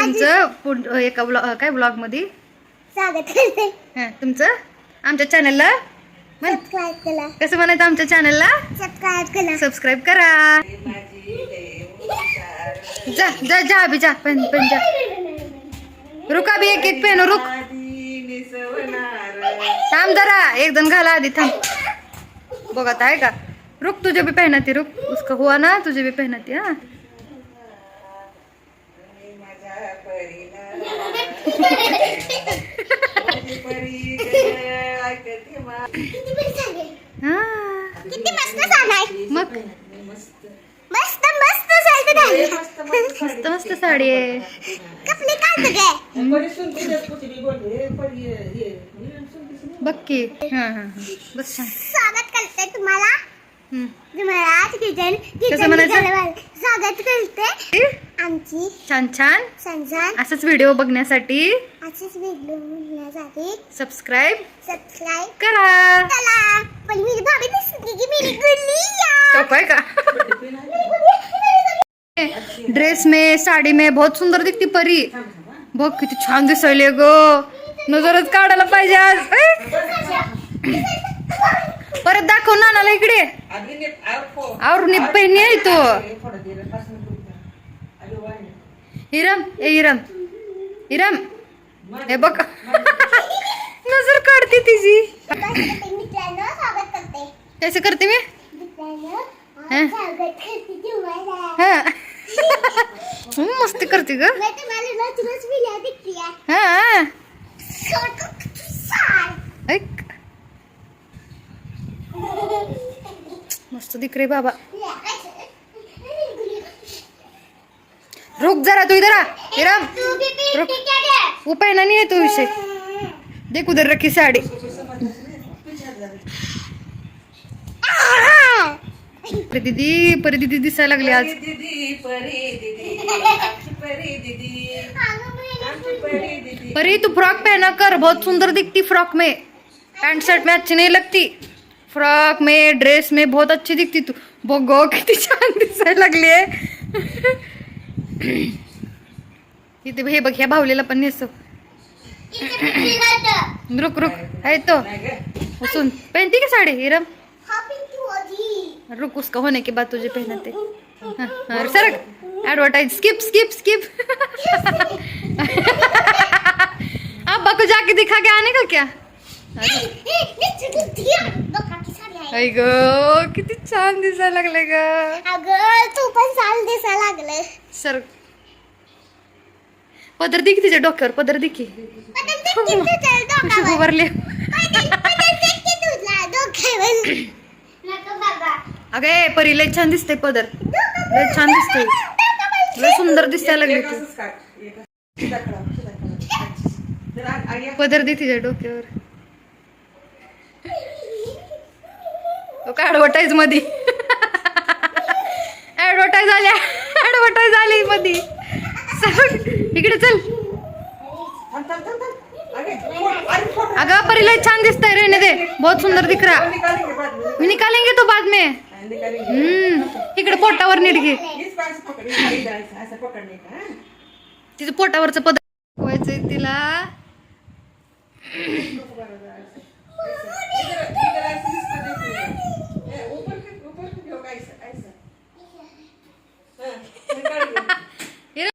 तुमचं एका ब्लॉग काय ब्लॉगमध्ये स्वागत करते हा, तुमचं? आमच्या चॅनलला कसं म्हणायचं आमच्या चॅनलला सबस्क्राईब करा. जा जा जा अभि जा पेन पेन जा. रुका बी एक एक पेन रुक. थांब जरा एक जण घाला आधी थांब. बघत आहे का? रुक तुझे भी पहनाती रुक. उसका हुआ ना तुझे भी पहनाती हाँ. हा किती मस्त साडी आहे. मग मस्त मस्त साडी आहे. मस्त मस्त साडी आहे कपडे काढते काय बघ की हा हा हा. बस स्वागत करते तुम्हाला. तुम्हाला किचन कसं म्हणायचं? स्वागत करते आमची छान छान. संसार असंच व्हिडिओ बघण्यासाठी असेच व्हिडिओ सबस्क्राईब सबस्क्राईब करा. चला. पण मी भाभी दिसली की मेरी गुल्ली या. टोप आहे का? ड्रेस में साडी में बहुत सुंदर दिखती परी. बघ किती छान दिसायले ग नजरच काढायला पाहिजे आज! परत दाखव नानाला इकडे. और पहिनी आहे तो. हिरम ए हिरम हिरम हे बघ. नजर काढते तिची. कैसे करते मी? मस्ती करते ग. मैं तुम्हाला रोज रोज व्हिडिओ दिखती है हा छोटू सार ऐक मस्त दिख रे बाबा रुक जरा तू इधर आ. हिरम. तू भी पी रुक। वो पहना नहीं है तो इसे. देख उधर रखी साड़ी. परी दीदी परी दीदी दिसायला लागली आज. परी तू फ्रॉक पहना कर. बहुत सुंदर दिखती फ्रॉक में. पैंट शर्ट में अच्छी नहीं लगती. फ्रॉक में ड्रेस में बहुत अच्छी दिखती तू. बघो किती छान दिसायला लागली आहे इथे हे रुक रुक है तो. सुन पहनती क्या साड़ी? हिरम रुक, उसका होने के बाद तुझे पहनाते सरक. एडवर्टाइज स्किप स्किप स्किप जाके दिखा के आने का क्या? ग, किती छान दिसायला लागले ग. तू सर. पदर दिख तिच्या डोक्यावर पदर दिखी कशी उभारली अगे परी लय छान दिसते पदर. लय छान दिसते लय सुंदर दिसायला लागली तू. पदर दे तिच्या डोक्यावर. ऍडव्हर्टाईजमध्ये ऍडव्हर्टाईज आल्या. ऍडव्हर्टाईज झाली मध्ये इकडे चल. अगं परी लय छान दिसतंय रेने दे बहुत सुंदर दिख रहा. मी निकालेंगे तो बाद में. हम्म इकडे पोटावर नीट घे. तिचं पोटावरचं पद व्हायचंय तिला.